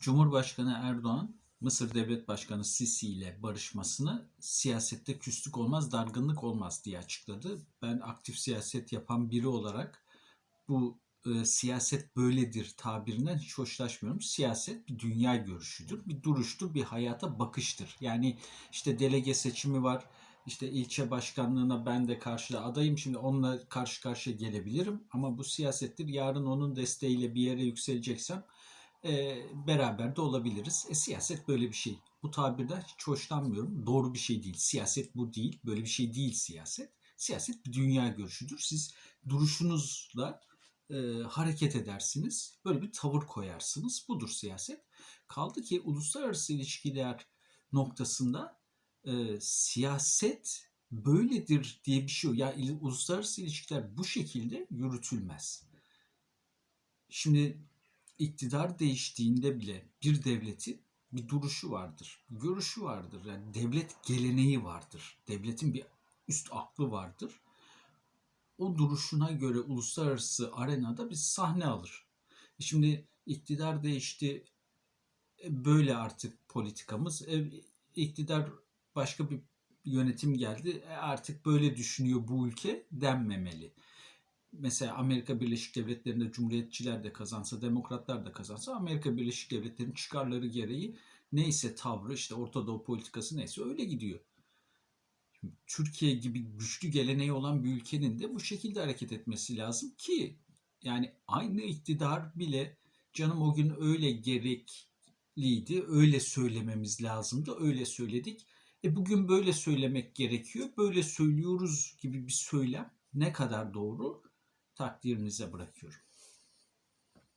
Cumhurbaşkanı Erdoğan Mısır Devlet Başkanı Sisi ile barışmasını siyasette küslük olmaz, dargınlık olmaz diye açıkladı. Ben aktif siyaset yapan biri olarak bu e, siyaset böyledir tabirinden hiç hoşlaşmıyorum. Siyaset bir dünya görüşüdür, bir duruştur, bir hayata bakıştır. Yani işte delege seçimi var, işte ilçe başkanlığına ben de karşıda adayım. Şimdi onunla karşı karşıya gelebilirim ama bu siyasettir. Yarın onun desteğiyle bir yere yükseleceksem e, beraber de olabiliriz. E, siyaset böyle bir şey. Bu tabirden hiç hoşlanmıyorum. Doğru bir şey değil. Siyaset bu değil. Böyle bir şey değil siyaset. Siyaset bir dünya görüşüdür. Siz duruşunuzla e, hareket edersiniz. Böyle bir tavır koyarsınız. Budur siyaset. Kaldı ki uluslararası ilişkiler noktasında e, siyaset böyledir diye bir şey yok. Ya il- uluslararası ilişkiler bu şekilde yürütülmez. Şimdi iktidar değiştiğinde bile bir devletin bir duruşu vardır, görüşü vardır. Yani devlet geleneği vardır. Devletin bir üst aklı vardır. O duruşuna göre uluslararası arenada bir sahne alır. E Şimdi iktidar değişti, e, böyle artık politikamız. E, iktidar başka bir yönetim geldi, artık böyle düşünüyor bu ülke denmemeli mesela Amerika Birleşik Devletleri'nde Cumhuriyetçiler de kazansa, Demokratlar da kazansa Amerika Birleşik Devletleri'nin çıkarları gereği neyse tavrı işte Orta Doğu politikası neyse öyle gidiyor. Türkiye gibi güçlü geleneği olan bir ülkenin de bu şekilde hareket etmesi lazım ki yani aynı iktidar bile canım o gün öyle gerekliydi, öyle söylememiz lazımdı, öyle söyledik. E bugün böyle söylemek gerekiyor, böyle söylüyoruz gibi bir söylem ne kadar doğru takdirinize bırakıyorum.